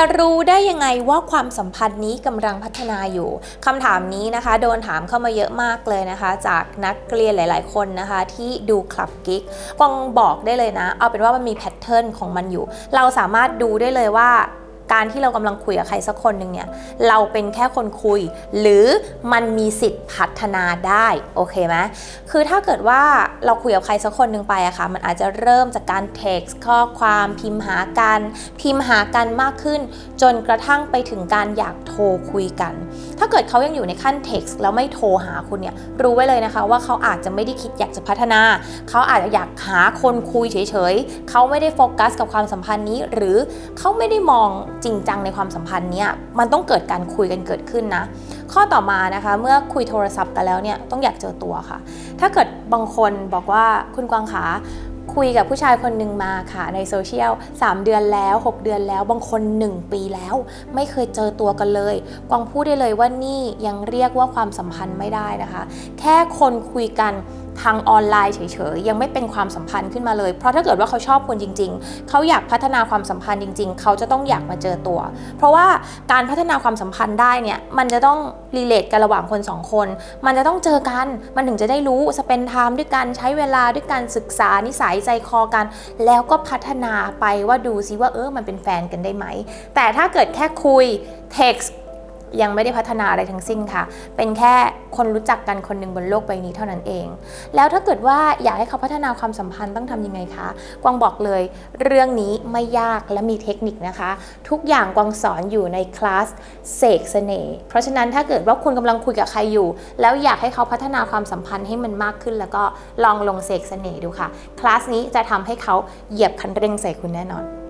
จะรู้ได้ยังไงว่าความสัมพันธ์นี้กำลังพัฒนาอยู่คำถามนี้นะคะ โดนถามเข้ามาเยอะมากเลยนะคะ จากนักเรียนหลาย ๆ คนนะคะ ที่ดูคลับกิ๊กกวางบอกได้เลยนะ เอาเป็นว่ามันมีแพทเทิร์นของมันอยู่ เราสามารถดูได้เลยว่า การที่เรากำลังคุยกับใครสักคนหนึ่งเนี่ยเราเป็นแค่คนคุย หรือมันมีสิทธิ์พัฒนาได้โอเคไหมคือถ้าเกิดว่าเราคุยกับใครสักคนหนึ่งไปอะค่ะมันอาจจะเริ่มจากการ text ข้อความพิมพ์หากันพิมพ์หากันมากขึ้น จนกระทั่งไปถึงการอยากโทรคุยกัน ถ้าเกิดเขายังอยู่ในขั้น text แล้วไม่โทรหาคุณเนี่ยรู้ไว้เลยนะคะว่าเขาอาจจะไม่ได้คิดอยากจะพัฒนา เขาอาจจะอยากหาคนคุยเฉยๆเขาไม่ได้โฟกัสกับความสัมพันธ์นี้ หรือเขาไม่ได้มองจริงจังในความสัมพันธ์เนี้ยมันต้องเกิดการคุยกันเกิดขึ้นนะ ข้อต่อมานะคะ เมื่อคุยโทรศัพท์กันแล้วเนี่ยต้องอยากเจอตัวค่ะ ถ้าเกิดบางคนบอกว่าคุณกวางขาคุยกับผู้ชายคนหนึ่งมาค่ะในโซเชียล 3 เดือนแล้ว 6 เดือนแล้วบางคน 1 ปีแล้ว ไม่เคยเจอตัวกันเลย กวางพูดได้เลยว่านี่ยังเรียกว่าความสัมพันธ์ไม่ได้นะคะ แค่คนคุยกัน ทางออนไลน์เฉยๆ ยังไม่เป็นความสัมพันธ์ขึ้นมาเลย เพราะถ้าเกิดว่าเขาชอบคุณจริง ๆ เขาอยากพัฒนาความสัมพันธ์จริง ๆ เขาจะต้องอยากมาเจอตัว เพราะว่าการพัฒนาความสัมพันธ์ได้เนี่ย มันจะต้องรีเลทกันระหว่างคนสองคน มันจะต้องเจอกัน มันถึงจะได้รู้สเปนไทม์ด้วยกันใช้เวลาด้วยการศึกษานิสัยใจคอกัน แล้วก็พัฒนาไปว่าดูซิว่าเออมันเป็นแฟนกันได้ไหม แต่ถ้าเกิดแค่คุย text ยังไม่ได้พัฒนาอะไรทั้งสิ้นค่ะ เป็นแค่คนรู้จักกันคนหนึ่งบนโลกใบนี้เท่านั้นเอง แล้วถ้าเกิดว่าอยากให้เขาพัฒนาความสัมพันธ์ต้องทำยังไงคะ กวางบอกเลย เรื่องนี้ไม่ยากและมีเทคนิคนะคะ ทุกอย่างกวางสอนอยู่ในคลาสเสกเสน่ห์ เพราะฉะนั้นถ้าเกิดว่าคุณกำลังคุยกับใครอยู่ แล้วอยากให้เขาพัฒนาความสัมพันธ์ให้มันมากขึ้น แล้วก็ลองลงเสกเสน่ห์ดูค่ะ คลาสนี้จะทำให้เขาเหยียบคันเร่งใส่คุณแน่นอน